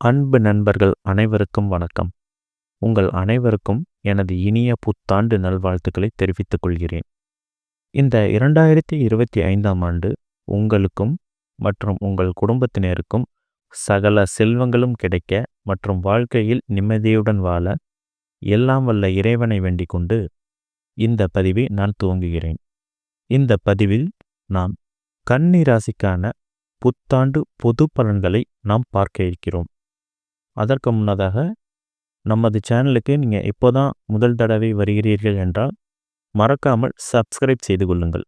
அன்பு நண்பர்கள் அனைவருக்கும் வணக்கம். உங்கள் அனைவருக்கும் எனது இனிய புத்தாண்டு நல்வாழ்த்துக்களை தெரிவித்துக் கொள்கிறேன். இந்த இரண்டாயிரத்தி இருபத்தி ஐந்தாம் ஆண்டு உங்களுக்கும் மற்றும் உங்கள் குடும்பத்தினருக்கும் சகல செல்வங்களும் கிடைக்க மற்றும் வாழ்க்கையில் நிம்மதியுடன் வாழ எல்லாம் வல்ல இறைவனை வேண்டிக் கொண்டு இந்த பதிவை நான் துவங்குகிறேன். இந்த பதிவில் நாம் கன்னி ராசிக்கான புத்தாண்டு பொது பலன்களை நாம் பார்க்க இருக்கிறோம். அதற்கு முன்னதாக நமது சேனலுக்கு நீங்கள் இப்போ தான் முதல் தடவை வருகிறீர்கள் என்றால் மறக்காமல் சப்ஸ்கிரைப் செய்து கொள்ளுங்கள்.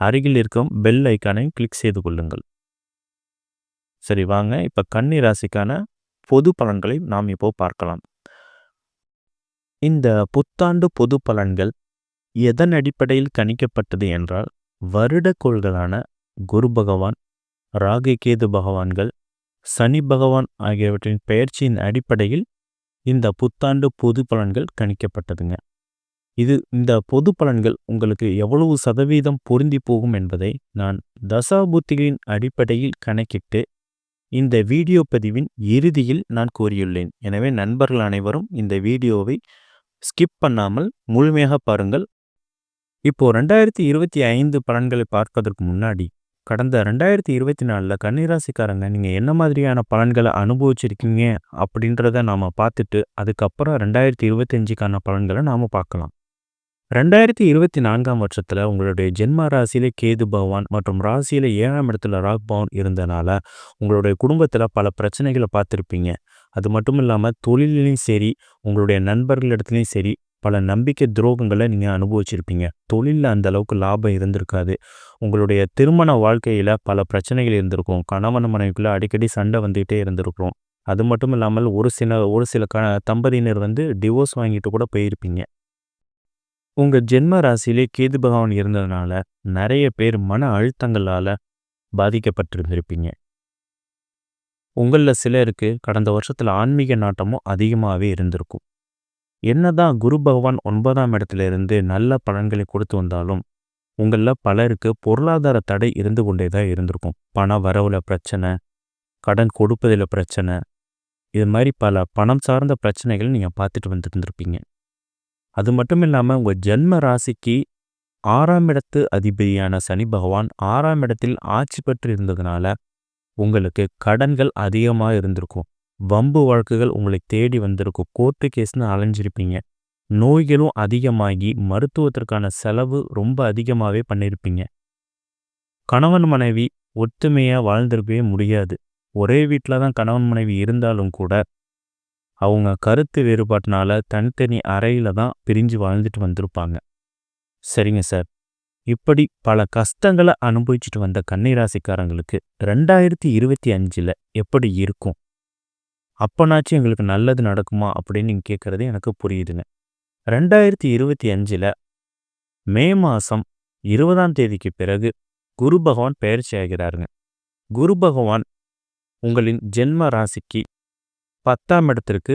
அருகில் இருக்கும் பெல் ஐக்கானையும் கிளிக் செய்து கொள்ளுங்கள். சரி வாங்க இப்போ கன்னி ராசிக்கான பொது பலன்களை நாம் இப்போ பார்க்கலாம். இந்த புத்தாண்டு பொது பலன்கள் எதன் அடிப்படையில் கணிக்கப்பட்டது என்றால் வருடக்கோள்களான குரு பகவான் ராகு கேது பகவான்கள் சனி பகவான் ஆகியவற்றின் பெயர்ச்சியின் அடிப்படையில் இந்த புத்தாண்டு பொது பலன்கள் கணிக்கப்பட்டதுங்க. இது இந்த பொது பலன்கள் உங்களுக்கு எவ்வளவு சதவீதம் பொருந்தி போகும் என்பதை நான் தசாபுத்திகளின் அடிப்படையில் கணக்கிட்டு இந்த வீடியோ பதிவின் இறுதியில் நான் கூறியுள்ளேன். எனவே நண்பர்கள் அனைவரும் இந்த வீடியோவை ஸ்கிப் பண்ணாமல் முழுமையாக பாருங்கள். இப்போ ரெண்டாயிரத்தி இருபத்தி ஐந்து பலன்களை பார்ப்பதற்கு முன்னாடி கடந்த ரெண்டாயிரத்தி இருபத்தி நாலில் கன்னிராசிக்காரங்க நீங்கள் என்ன மாதிரியான பலன்களை அனுபவிச்சிருக்கீங்க அப்படின்றத நாம் பார்த்துட்டு அதுக்கப்புறம் ரெண்டாயிரத்தி இருபத்தஞ்சுக்கான பலன்களை நாம் பார்க்கலாம். ரெண்டாயிரத்தி இருபத்தி நான்காம் வருஷத்தில் உங்களுடைய ஜென்ம ராசியிலே கேது பகவான் மற்றும் ராசியில ஏழாம் இடத்துல ராக் பவன் இருந்தனால உங்களுடைய குடும்பத்தில் பல பிரச்சனைகளை பார்த்துருப்பீங்க. அது மட்டும் இல்லாமல் தொழிலையும் சரி உங்களுடைய நண்பர்களிடத்துலையும் சரி பல நம்பிக்கை துரோகங்களை நீங்கள் அனுபவிச்சிருப்பீங்க. தொழிலில் அந்த அளவுக்கு லாபம் இருந்திருக்காது. உங்களுடைய திருமண வாழ்க்கையில் பல பிரச்சனைகள் இருந்திருக்கும். கணவன் மனைவிக்குள்ளே அடிக்கடி சண்டை வந்துகிட்டே இருந்திருக்கிறோம் அது மட்டும் இல்லாமல் ஒரு சில ஒரு சில க தம்பதியினர் வந்து டிவோர்ஸ் வாங்கிட்டு கூட போயிருப்பீங்க. உங்கள் ஜென்ம ராசியிலே கேது பகவான் இருந்ததுனால நிறைய பேர் மன அழுத்தங்களால் பாதிக்கப்பட்டிருந்திருப்பீங்க. உங்களில் சிலருக்கு கடந்த வருஷத்தில் ஆன்மீக நாட்டமும் அதிகமாகவே இருந்திருக்கும். என்னதான் குரு பகவான் ஒன்பதாம் இடத்துல இருந்து நல்ல பலன்களை கொடுத்து வந்தாலும் உங்களில் பலருக்கு பொருளாதார தடை இருந்து கொண்டே தான் இருந்திருக்கும். பண வரவுல பிரச்சனை கடன் கொடுப்பதில் பிரச்சனை இது மாதிரி பல பணம் சார்ந்த பிரச்சனைகள் நீங்கள் பார்த்துட்டு வந்துருந்துருப்பீங்க. அது மட்டும் இல்லாமல் உங்கள் ஜென்ம ராசிக்கு ஆறாம் இடத்து அதிபதியான சனி பகவான் ஆறாம் இடத்தில் ஆட்சி பெற்று இருந்ததுனால உங்களுக்கு கடன்கள் அதிகமாக இருந்திருக்கும். வம்பு வழக்குகள் உங்களை தேடி வந்திருக்கும். கோர்ட்டு கேஸ்னு அலைஞ்சிருப்பீங்க. நோய்களும் அதிகமாகி மருத்துவத்திற்கான செலவு ரொம்ப அதிகமாகவே பண்ணியிருப்பீங்க கணவன் மனைவி ஒத்துமையாக வாழ்ந்திருக்கவே முடியாது. ஒரே வீட்டில் தான் கணவன் மனைவி இருந்தாலும் கூட அவங்க கருத்து வேறுபாட்டினால தனித்தனி அறையில் தான் பிரிஞ்சு வாழ்ந்துட்டு வந்திருப்பாங்க. சரிங்க சார். இப்படி பல கஷ்டங்களை அனுபவிச்சுட்டு வந்த கன்னிராசிக்காரங்களுக்கு ரெண்டாயிரத்தி இருபத்தி அஞ்சில் எப்படி இருக்கும்? அப்போனாச்சும் எங்களுக்கு நல்லது நடக்குமா அப்படின்னு நீங்கள் கேட்குறது எனக்கு புரியுதுங்க. ரெண்டாயிரத்தி இருபத்தி அஞ்சில் மே மாதம் இருபதாம் தேதிக்கு பிறகு குரு பகவான் பயிற்சி ஆகிறாருங்க. குரு பகவான் உங்களின் ஜென்ம ராசிக்கு பத்தாம் இடத்திற்கு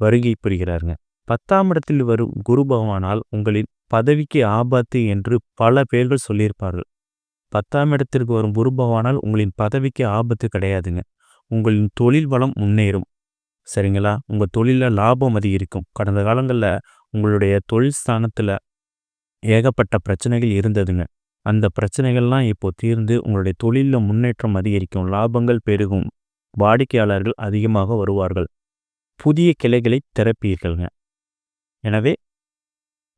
வருகை புரிகிறாருங்க. பத்தாம் இடத்தில் வரும் குரு பகவானால் உங்களின் பதவிக்கு ஆபத்து என்று பல பேர்கள் சொல்லியிருப்பார்கள். பத்தாம் இடத்திற்கு வரும் குரு பகவானால் உங்களின் பதவிக்கு ஆபத்து கிடையாதுங்க. உங்களின் தொழில் வளம் முன்னேறும். சரிங்களா? உங்கள் தொழிலில் லாபம் அதிகரிக்கும். கடந்த காலங்களில் உங்களுடைய தொழில் ஸ்தானத்தில் ஏகப்பட்ட பிரச்சனைகள் இருந்ததுங்க. அந்த பிரச்சனைகள்லாம் இப்போ தீர்ந்து உங்களுடைய தொழிலில் முன்னேற்றம் அதிகரிக்கும். லாபங்கள் பெருகும். வாடிக்கையாளர்கள் அதிகமாக வருவார்கள். புதிய கிளைகளை திறப்பீர்கள்ங்க. எனவே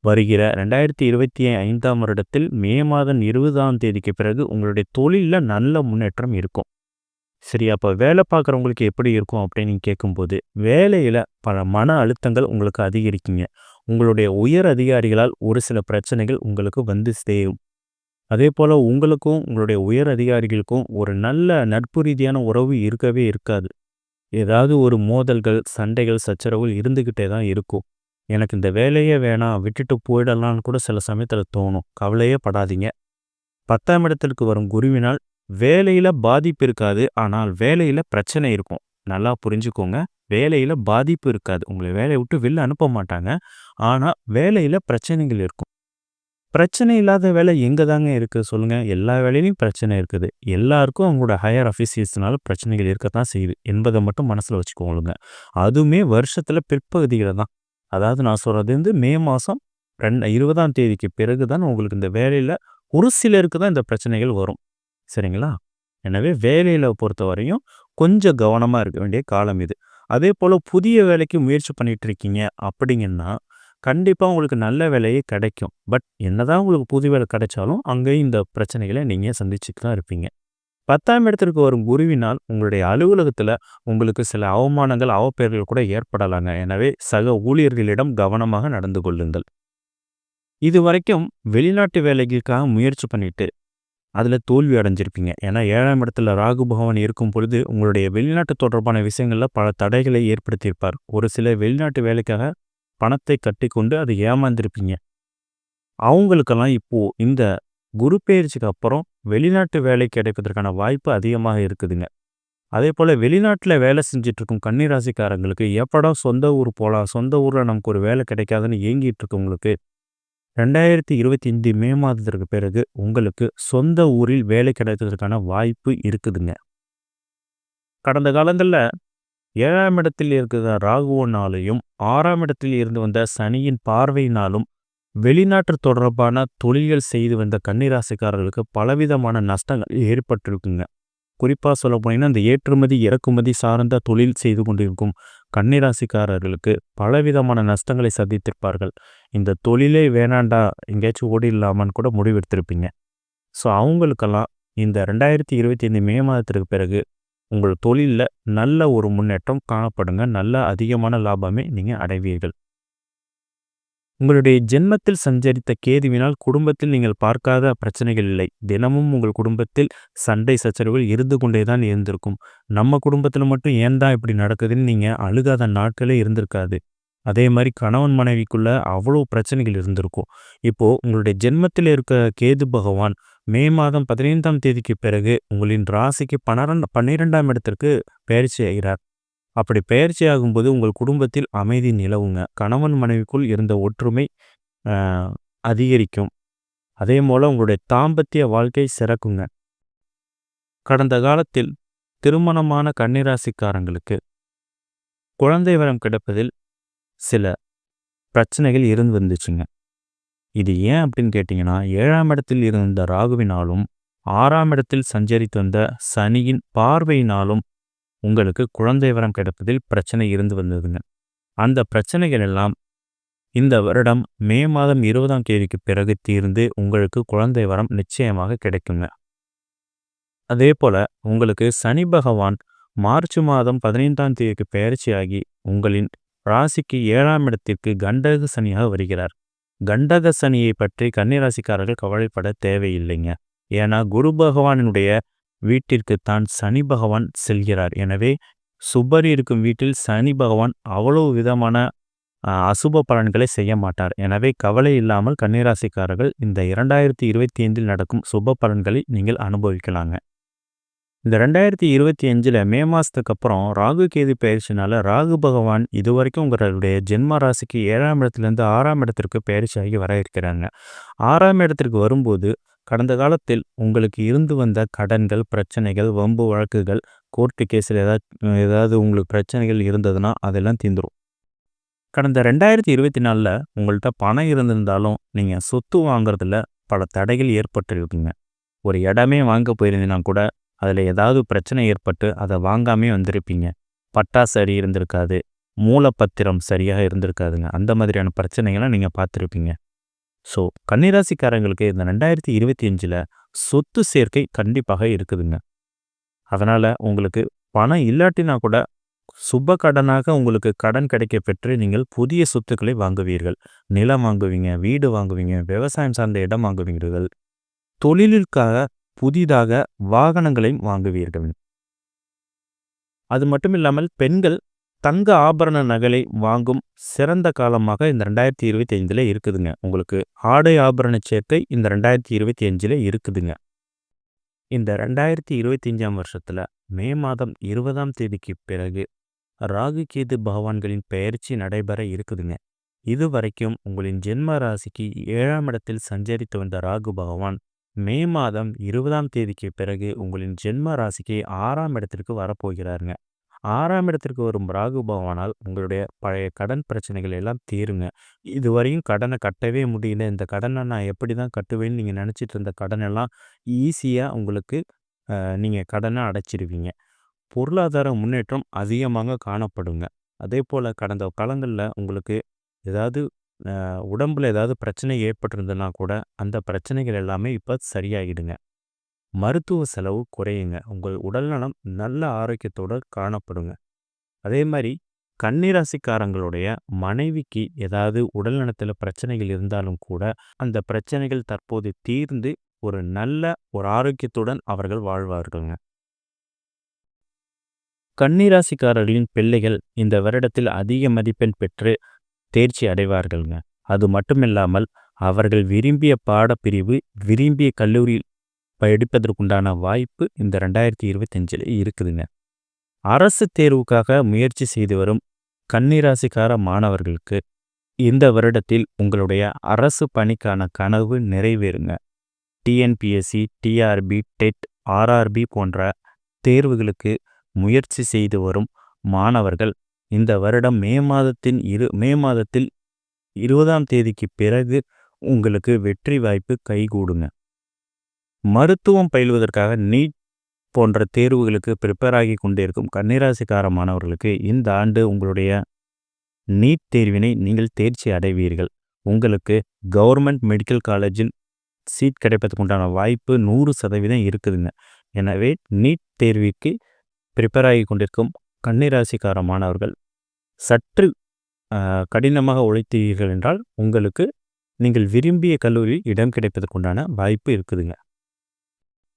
வருகிற ரெண்டாயிரத்தி இருபத்தி ஐந்தாம் வருடத்தில் மே மாதம் இருபதாம் தேதிக்கு பிறகு உங்களுடைய தொழிலில் நல்ல முன்னேற்றம் இருக்கும். சரி அப்போ வேலை பார்க்குறவங்களுக்கு எப்படி இருக்கும் அப்படின்னு கேட்கும்போது வேலையில் பல மன அழுத்தங்கள் உங்களுக்கு அதிகரிக்குங்க. உங்களுடைய உயர் அதிகாரிகளால் ஒரு சில பிரச்சனைகள் உங்களுக்கு வந்து சேரும். அதே போல் உங்களுக்கும் உங்களுடைய உயர் அதிகாரிகளுக்கும் ஒரு நல்ல நட்பு ரீதியான உறவு இருக்கவே இருக்காது. ஏதாவது ஒரு மோதல்கள் சண்டைகள் சச்சரவுகள் இருந்துக்கிட்டே தான் இருக்கும். எனக்கு இந்த வேலையே வேணாம் விட்டுட்டு போயிடலான்னு கூட சில சமயத்தில் தோணும் கவலையே படாதீங்க பத்தாம் இடத்திற்கு வரும் குருவினால் வேலையில் பாதிப்பு இருக்காது ஆனால் வேலையில் பிரச்சனை இருக்கும் நல்லா புரிஞ்சுக்கோங்க. வேலையில் பாதிப்பு இருக்காது. உங்களை வேலையை விட்டு வெளில அனுப்ப மாட்டாங்க. ஆனால் வேலையில் பிரச்சனைகள் இருக்கும். பிரச்சனை இல்லாத வேலை எங்கே தாங்க இருக்குது சொல்லுங்கள் எல்லா வேலையிலையும் பிரச்சனை இருக்குது. எல்லாருக்கும் அவங்களோட ஹையர் அஃபீஷியல்ஸ்னால பிரச்சனைகள் இருக்க தான் செய்யுது என்பதை மட்டும் மனசில் வச்சுக்கோங்க. அதுவுமே வருஷத்தில் பிற்பகுதியில் தான். அதாவது நான் சொல்கிறது வந்து மே மாதம் ரெண் 20ஆம் தேதிக்கு பிறகு தான் உங்களுக்கு இந்த வேலையில் ஒரு சிலருக்கு தான் இந்த பிரச்சனைகள் வரும். சரிங்களா? எனவே வேலையில பொறுத்தவரையும் கொஞ்சம் கவனமா இருக்க வேண்டிய காலம் இது. அதே போல் புதிய வேலைக்கு முயற்சி பண்ணிட்டு இருக்கீங்க அப்படிங்கன்னா, கண்டிப்பாக உங்களுக்கு நல்ல வேலையே கிடைக்கும். பட் என்னதான் உங்களுக்கு புது வேலை கிடைச்சாலும், அங்கேயும் இந்த பிரச்சனைகளை நீங்கள் சந்திச்சுட்டு தான் இருப்பீங்க. 10ஆம் இடத்திற்கு வரும் குருவினால் உங்களுடைய அலுவலகத்துல உங்களுக்கு சில அவமானங்கள், அவப்பெயர்கள் கூட ஏற்படலாங்க. எனவே சக ஊழியர்களிடம் கவனமாக நடந்து கொள்ளுங்கள். இதுவரைக்கும் வெளிநாட்டு வேலைகளுக்காக முயற்சி பண்ணிட்டு, அதுல தோல்வி அடைஞ்சிருப்பீங்க. ஏன்னா ஏழாம் இடத்துல ராகு பகவான் இருக்கும் பொழுது, உங்களுடைய வெளிநாட்டு தொடர்பான விஷயங்கள்ல பல தடைகளை ஏற்படுத்தியிருப்பார். ஒரு சிலர் வெளிநாட்டு வேலைக்காக பணத்தை கட்டிக்கொண்டு அதை ஏமாந்திருப்பீங்க. அவங்களுக்கெல்லாம் இப்போ இந்த குரு பயிற்சிக்கு அப்புறம் வெளிநாட்டு வேலை கிடைப்பதற்கான வாய்ப்பு அதிகமாக இருக்குதுங்க. அதே போல் வெளிநாட்டுல வேலை செஞ்சிட்டு இருக்கும் கன்னி எப்படா சொந்த ஊர் போகலாம் சொந்த ஊர்ல நமக்கு ஒரு வேலை கிடைக்காதுன்னு ஏங்கிட்டு இருக்கவங்களுக்கு, 2025 மே மாதத்திற்கு பிறகு உங்களுக்கு சொந்த ஊரில் வேலை கிடைப்பதற்கான வாய்ப்பு இருக்குதுங்க. கடந்த காலங்களில் ஏழாம் இடத்தில் இருக்கிற ராகுவனாலையும் ஆறாம் இடத்தில் இருந்து வந்த சனியின் பார்வையினாலும், வெளிநாட்டு தொடர்பான தொழில்கள் செய்து வந்த கன்னிராசிக்காரர்களுக்கு பலவிதமான நஷ்டங்கள் ஏற்பட்டிருக்குங்க. குறிப்பாக சொல்ல போனீங்கன்னா, இந்த ஏற்றுமதி, இறக்குமதி சார்ந்த தொழில் செய்து கொண்டிருக்கும் கன்னிராசிக்காரர்களுக்கு பலவிதமான நஷ்டங்களை சந்தித்திருப்பார்கள். இந்த தொழிலே வேணாண்டா எங்கேயாச்சும் ஓடிடலாமான்னு கூட முடிவெடுத்திருப்பீங்க. ஸோ அவங்களுக்கெல்லாம் இந்த 2025 மே மாதத்திற்கு பிறகு உங்கள் தொழில்ல நல்ல ஒரு முன்னேற்றம் காணப்படுங்க. நல்ல அதிகமான லாபமே நீங்கள் அடைவீர்கள். உங்களுடைய ஜென்மத்தில் சஞ்சரித்த கேதுவினால் குடும்பத்தில் நீங்கள் பார்க்காத பிரச்சனைகள் இல்லை. தினமும் உங்கள் குடும்பத்தில் சண்டை சச்சரவுகள் இருந்து கொண்டே தான் இருந்திருக்கும். நம்ம குடும்பத்தில் மட்டும் ஏன் தான் இப்படி நடக்குதுன்னு நீங்கள் அழுகாத நாட்களே இருந்திருக்காது. அதே மாதிரி கணவன் மனைவிக்குள்ள அவ்வளோ பிரச்சனைகள் இருந்திருக்கும். இப்போ உங்களுடைய ஜென்மத்தில் இருக்க கேது பகவான் மே மாதம் 15ஆம் தேதிக்கு பிறகு உங்களின் ராசிக்கு பன்னிரெண்டு பன்னிரெண்டாம் இடத்திற்கு பெயர்ச்சி ஆகிறார். அப்படி பெயர்ச்சி ஆகும்போது உங்கள் குடும்பத்தில் அமைதி நிலவுங்க. கணவன் மனைவிக்குள் இருந்த ஒற்றுமை அதிகரிக்கும் அதே போல் உங்களுடைய தாம்பத்திய வாழ்க்கை சிறக்குங்க. கடந்த காலத்தில் திருமணமான கன்னிராசிக்காரங்களுக்கு குழந்தை வரம் கிடப்பதில் சில பிரச்சனைகள் இருந்து வந்துச்சுங்க. இது ஏன் அப்படின்னு கேட்டீங்கன்னா, ஏழாம் இடத்தில் இருந்த ராகுவினாலும், ஆறாம் இடத்தில் சஞ்சரித்து வந்த சனியின் பார்வையினாலும் உங்களுக்கு குழந்தை வரம் கிடைப்பதில் பிரச்சனை இருந்து வந்ததுங்க. அந்த பிரச்சனைகள் எல்லாம் இந்த வருடம் மே மாதம் 20ஆம் தேதிக்கு பிறகு தீர்ந்து உங்களுக்கு குழந்தை வரம் நிச்சயமாக கிடைக்குங்க. அதேபோல உங்களுக்கு சனி பகவான் மார்ச் மாதம் 15ஆம் தேதிக்கு பெயர்ச்சியாகி உங்களின் ராசிக்கு ஏழாம் இடத்திற்கு கண்டக சனியாக வருகிறார். கண்டக சனியை பற்றி கன்னிராசிக்காரர்கள் கவலைப்பட தேவையில்லைங்க. ஏன்னா குரு பகவானினுடைய வீட்டிற்கு தான் சனி பகவான் செல்கிறார். எனவே சுப்பர் இருக்கும் வீட்டில் சனி பகவான் அவ்வளவு விதமான அசுப பலன்களை செய்ய மாட்டார். எனவே கவலை இல்லாமல் கண்ணீராசிக்காரர்கள் இந்த இரண்டாயிரத்தி இருபத்தி ஐந்தில் நடக்கும் சுப பலன்களை நீங்கள் அனுபவிக்கலாங்க. இந்த 2025ல மே மாதத்துக்கு அப்புறம் ராகு கேது பெயர்ச்சினால ராகு பகவான் இதுவரைக்கும் உங்களுடைய ஜென்ம ராசிக்கு ஏழாம் இடத்துலேருந்து ஆறாம் இடத்திற்கு பயிற்சியாகி வர இருக்கிறாங்க. ஆறாம் இடத்திற்கு வரும்போது கடந்த காலத்தில் உங்களுக்கு இருந்து வந்த கடன்கள், பிரச்சனைகள், வம்பு வழக்குகள், கோர்ட்டு கேஸில் ஏதாவது ஏதாவது உங்களுக்கு பிரச்சனைகள் இருந்ததுன்னா அதெல்லாம் தீர்ந்துரும். கடந்த ரெண்டாயிரத்தி இருபத்தி நாலில் உங்கள்கிட்ட பணம் இருந்திருந்தாலும், நீங்கள் சொத்து வாங்குறதுல பல தடைகள் ஏற்பட்டிருக்குங்க. ஒரு இடமே வாங்க போயிருந்தீங்கன்னா கூட, அதில் ஏதாவது பிரச்சனை ஏற்பட்டு அதை வாங்காமே வந்திருப்பீங்க. பட்டா சரி இருந்திருக்காது. மூலப்பத்திரம் சரியாக இருந்திருக்காதுங்க. அந்த மாதிரியான பிரச்சனைகளை நீங்கள் பார்த்துருப்பீங்க ஸோ கன்னி ராசிக்காரங்களுக்கு இந்த 2025ல சொத்து சேர்க்கை கண்டிப்பாக இருக்குதுங்க. அதனால உங்களுக்கு பணம் இல்லாட்டினா கூட சுப கடனாக உங்களுக்கு கடன் கிடைக்கப் பெற்று நீங்கள் புதிய சொத்துக்களை வாங்குவீர்கள். நிலம் வாங்குவீங்க, வீடு வாங்குவீங்க, விவசாயம் சார்ந்த இடம் வாங்குவீர்கள். தொழிலுக்காக புதிதாக வாகனங்களையும் வாங்குவீர்கள். அது மட்டுமில்லாமல் பெண்கள் தங்க ஆபரண நகலை வாங்கும் சிறந்த காலமாக இந்த 2025ல இருக்குதுங்க. உங்களுக்கு ஆடை ஆபரண சேர்க்கை இந்த 2025ல இருக்குதுங்க. இந்த 2025ஆம் வருஷத்துல மே மாதம் இருபதாம் தேதிக்கு பிறகு ராகு கேது பகவான்களின் பெயர்ச்சி நடைபெற இருக்குதுங்க இது வரைக்கும் உங்களின் ஜென்ம ராசிக்கு ஏழாம் இடத்தில் சஞ்சரித்து வந்த ராகு பகவான் மே மாதம் இருபதாம் தேதிக்கு பிறகு உங்களின் ஜென்ம ராசிக்கு ஆறாம் இடத்திற்கு வரப்போகிறாருங்க ஆறாம் இடத்திற்கு வரும் ராகு பகவானால் உங்களுடைய பழைய கடன் பிரச்சனைகள் எல்லாம் தீருங்க. இதுவரையும் கடனை கட்டவே முடியல. இந்த கடனை நான் எப்படி தான் கட்டுவேன்னு நீங்கள் நினச்சிட்டு இருந்த கடனெல்லாம் ஈஸியாக உங்களுக்கு நீங்கள் கடனை அடைச்சிருவீங்க. பொருளாதார முன்னேற்றம் அதிகமாக காணப்படுங்க. அதே போல் கடந்த காலங்களில் உங்களுக்கு ஏதாவது உடம்புல ஏதாவது பிரச்சனை ஏற்பட்டிருந்ததுன்னா கூட அந்த பிரச்சனைகள் எல்லாமே இப்போ சரியாகிடுங்க மருத்துவ செலவு குறையுங்க. உங்கள் உடல்நலம் நல்ல ஆரோக்கியத்தோடு காணப்படுங்க. அதே மாதிரி கன்னிராசிக்காரங்களுடைய மனைவிக்கு ஏதாவது உடல்நலத்தில் பிரச்சனைகள் இருந்தாலும் கூட அந்த பிரச்சனைகள் தற்போது தீர்ந்து ஒரு நல்ல ஒரு ஆரோக்கியத்துடன் அவர்கள் வாழ்வார்கள்ங்க. கன்னிராசிக்காரர்களின் பிள்ளைகள் இந்த வருடத்தில் அதிக மதிப்பெண் பெற்று தேர்ச்சி அடைவார்கள்ங்க. அது மட்டுமில்லாமல் அவர்கள் விரும்பிய பாடப்பிரிவு விரும்பிய கல்லூரியில் எடுப்பதற்குண்டான வாய்ப்பு இந்த ரெண்டாயிரத்தி இருபத்தஞ்சில் இருக்குதுங்க. அரசு தேர்வுக்காக முயற்சி செய்து வரும் கன்னிராசிக்கார மாணவர்களுக்கு இந்த வருடத்தில் உங்களுடைய அரசு பணிக்கான கனவு நிறைவேறுங்க. டிஎன்பிஎஸ்சி டிஆர்பி டெட் ஆர்ஆர்பி போன்ற தேர்வுகளுக்கு முயற்சி செய்து வரும் மாணவர்கள் இந்த வருடம் மே மாதத்தின் இரு மே மாதத்தில் இருபதாம் தேதிக்கு பிறகு உங்களுக்கு வெற்றி வாய்ப்பு கைகூடுங்க. மருத்துவம் பயில்வதற்காக நீட் போன்ற தேர்வுகளுக்கு ப்ரிப்பேர் ஆகி கொண்டிருக்கும் கன்னிராசிக்கார மாணவர்களுக்கு இந்த ஆண்டு உங்களுடைய நீட் தேர்வினை நீங்கள் தேர்ச்சி அடைவீர்கள். உங்களுக்கு கவர்மெண்ட் மெடிக்கல் காலேஜில் சீட் கிடைப்பதற்கு உண்டான வாய்ப்பு நூறு சதவீதம் இருக்குதுங்க. எனவே நீட் தேர்விற்கு ப்ரிப்பேர் ஆகி கொண்டிருக்கும் கன்னிராசிக்கார மாணவர்கள் சற்று கடினமாக உழைத்தீர்கள் என்றால் உங்களுக்கு நீங்கள் விரும்பிய கல்லூரியில் இடம் கிடைப்பதற்குண்டான வாய்ப்பு இருக்குதுங்க.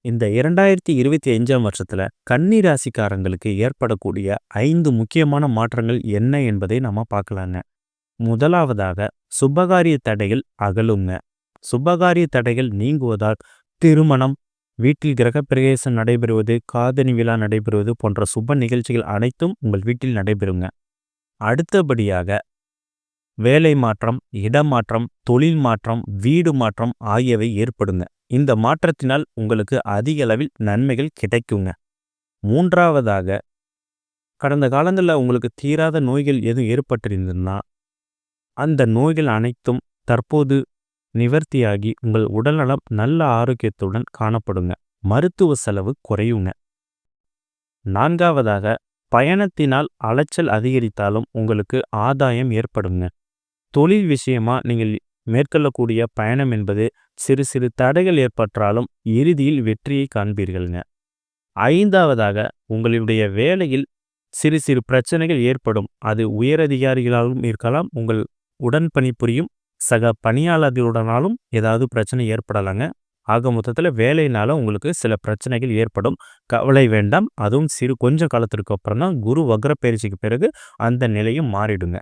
இந்த இரண்டாயிரத்தி இருபத்தி அஞ்சாம் வருஷத்துல கன்னி ராசிக்காரங்களுக்கு ஏற்படக்கூடிய ஐந்து முக்கியமான மாற்றங்கள் என்ன என்பதை நம்ம பார்க்கலாங்க. முதலாவதாக சுபகாரிய தடைகள் அகலுங்க. சுபகாரிய தடைகள் நீங்குவதால் திருமணம் வீட்டில் கிரகப்பிரவேசம் நடைபெறுவது காதணி விழா நடைபெறுவது போன்ற சுப நிகழ்ச்சிகள் அனைத்தும் உங்கள் வீட்டில் நடைபெறுங்க. அடுத்தபடியாக வேலை மாற்றம் இடமாற்றம் தொழில் மாற்றம் வீடு மாற்றம் ஆகியவை ஏற்படுங்க. இந்த மாற்றத்தினால் உங்களுக்கு அதிக அளவில் நன்மைகள் கிடைக்குங்க. மூன்றாவதாக கடந்த காலங்களில் உங்களுக்கு தீராத நோய்கள் எதுவும் ஏற்பட்டிருந்ததுன்னா அந்த நோய்கள் அனைத்தும் தற்போது நிவர்த்தியாகி உங்கள் உடல்நலம் நல்ல ஆரோக்கியத்துடன் காணப்படுங்க. மருத்துவ செலவு குறையுங்க. நான்காவதாக பயணத்தினால் அலைச்சல் அதிகரித்தாலும் உங்களுக்கு ஆதாயம் ஏற்படுங்க. தொழில் விஷயமா நீங்கள் மேற்கொள்ளக்கூடிய பயணம் என்பது சிறு சிறு தடைகள் ஏற்பட்டாலும் இறுதியில் வெற்றியை காண்பீர்கள்ங்க. ஐந்தாவதாக உங்களுடைய வேலையில் சிறு சிறு பிரச்சனைகள் ஏற்படும். அது உயரதிகாரிகளாலும் இருக்கலாம் உங்கள் உடன் பணிபுரியும் சக பணியாளர்களுடனாலும் ஏதாவது பிரச்சனை ஏற்படலாங்க. ஆக மொத்தத்தில் வேலையினால உங்களுக்கு சில பிரச்சனைகள் ஏற்படும். கவலை வேண்டாம் அதுவும் சிறு கொஞ்சம் காலத்திற்கு அப்புறம் தான் குரு வக்ர பயிற்சிக்கு பிறகு அந்த நிலையும் மாறிடுங்க.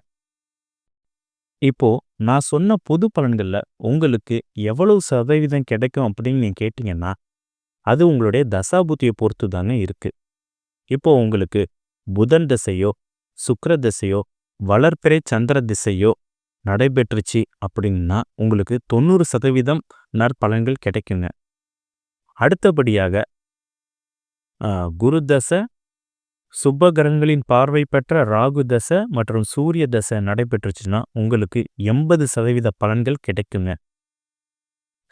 இப்போ நான் சொன்ன பொது பலன்கள்ல உங்களுக்கு எவ்வளவு சதவீதம் கிடைக்கும் அப்படின்னு நீங்க கேட்டீங்கன்னா அது உங்களுடைய தசாபுத்தியை பொறுத்து தாங்க இருக்கு. இப்போ உங்களுக்கு புதன் திசையோ சுக்கர திசையோ வளர்ப்பிறை சந்திர திசையோ நடைபெற்றுச்சு அப்படின்னா உங்களுக்கு தொண்ணூறு சதவீதம் நற்பலன்கள் கிடைக்குங்க. அடுத்தபடியாக குரு தசை சுப்ப கிரகங்களின் பார்வை பெற்ற ராகு தசை மற்றும் சூரிய தசை நடைபெற்றுச்சுன்னா உங்களுக்கு எண்பது சதவீத பலன்கள் கிடைக்குங்க.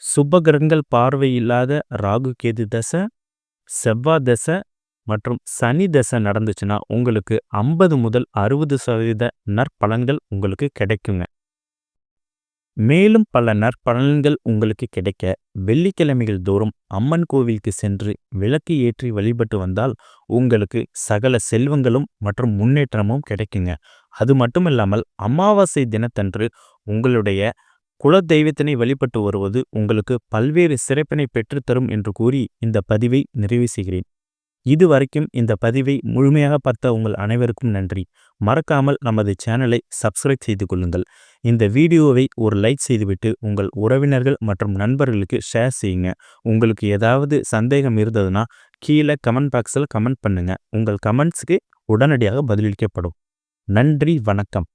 சுப்ப கிரகங்கள் பார்வை இல்லாத ராகு கேது தசை செவ்வாய் தசை மற்றும் சனி தசை நடந்துச்சுன்னா உங்களுக்கு ஐம்பது முதல் அறுபது சதவீத நற்பலன்கள் உங்களுக்கு கிடைக்குங்க. மேலும் பல நற்பலன்கள் உங்களுக்கு கிடைக்க வெள்ளிக்கிழமைகள் தோறும் அம்மன் கோவிலுக்கு சென்று விளக்கு ஏற்றி வழிபட்டு வந்தால் உங்களுக்கு சகல செல்வங்களும் மற்றும் முன்னேற்றமும் கிடைக்குங்க. அது மட்டுமில்லாமல் அமாவாசை தினத்தன்று உங்களுடைய குலதெய்வத்தினை வழிபட்டு வருவது உங்களுக்கு பல்வேறு சிறப்பினை பெற்றுத்தரும் என்று கூறி இந்த பதிவை நிறைவு செய்கிறேன். இதுவரைக்கும் இந்த பதிவை முழுமையாக பார்த்த உங்கள் அனைவருக்கும் நன்றி. மறக்காமல் நமது சேனலை சப்ஸ்கிரைப் செய்து கொள்ளுங்கள். இந்த வீடியோவை ஒரு லைக் செய்துவிட்டு உங்கள் உறவினர்கள் மற்றும் நண்பர்களுக்கு ஷேர் செய்யுங்க. உங்களுக்கு ஏதாவது சந்தேகம் இருந்ததுன்னா கீழே கமெண்ட் பாக்ஸில் கமெண்ட் பண்ணுங்கள் உங்கள் கமெண்ட்ஸுக்கு உடனடியாக பதிலளிக்கப்படும். நன்றி வணக்கம்.